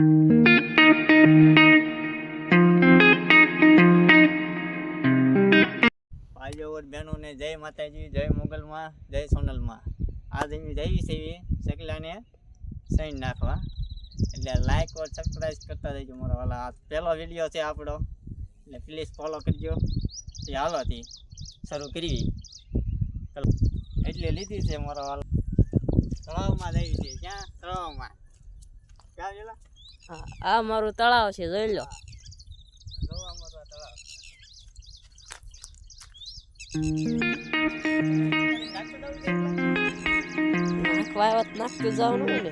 ઓર બહેનોને જય માતાજી, જય મોગલમાં, જય સોનલમાં. આજ અમે જઈએ છીએ શકલાને સૈન નાખવા. એટલે લાઈક ઓર સબસ્ક્રાઈબ કરતા રહેજો મારો વાલા. આ પહેલો વીડિયો છે આપણો. એટલે પ્લીઝ ફોલો કરજો. એ હાલોથી શરૂ કરવી એટલે લીધી છે મારો વાલા. તળાવમાં જઈએ છીએ ક્યાં? તળાવમાં. ક્યાં ગયેલા? આ મારું તળાવ છે જોઈ લો? નાખવા નાખતું જવાનું ને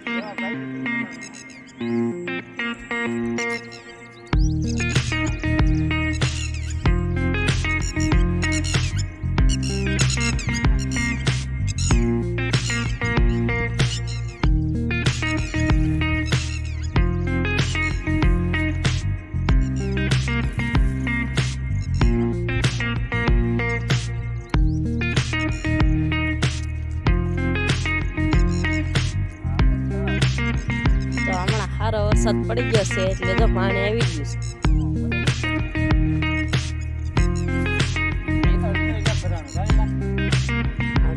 વરસાદ પડી ગયો એટલે તો પાણી આવી ગયું છે.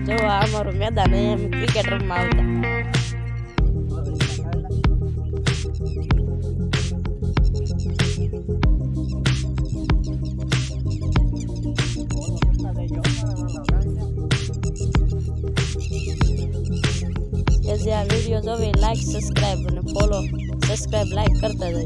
જો આ અમારું મેદાન એમ ક્રિકેટર ક્રિકેટ રમવા આવતા. વીડિયો જોવે લાઈક સબસ્ક્રાઈબ અને ફોલો સબસ્ક્રાઈબ લાઈક કરતા જજો.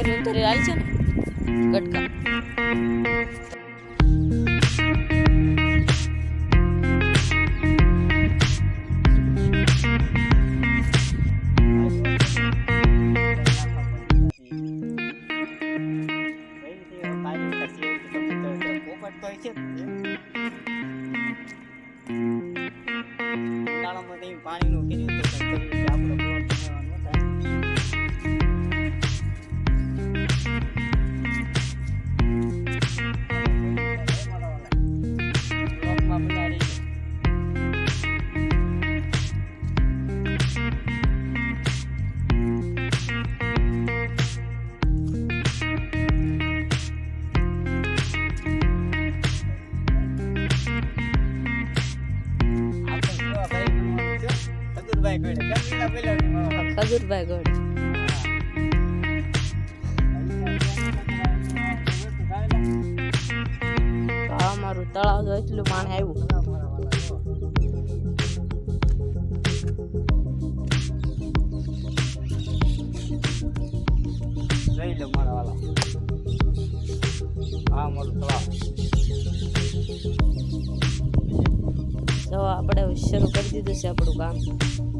કરી ઉતરી આવી છે ને. ગટકા. પાણીનું ખજૂરભાઈ મારા ખજૂરભાઈ અમારું તળાવ એટલું પાણી આવ્યું જોઈ આપણે શરૂ કરી દીધું છે આપણું કામ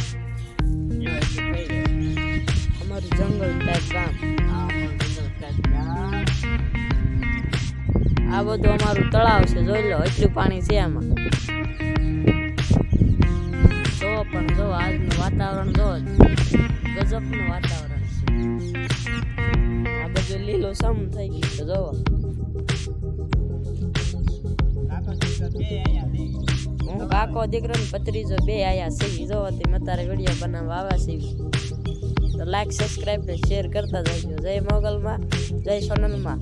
જંગલ ટાઈપ આ બધું અમારું તળાવ છે, જોઈ લો, એટલું પાણી છે આમાં. જો પણ જો, આજનું વાતાવરણ જો ગજબનું વાતાવરણ છે. આ બધું લીલો સમ થઈ ગયું છે, જોવો. હું કાકો દીકરો ને પત્રીજો બે આયા છે જોવાથી મતારે વીડિયો બનાવવા આવ્યા છે તો લાઈક સબસ્ક્રાઈબ ને શેર કરતા જજો. જય મોગલમાં જય સોનલમાં.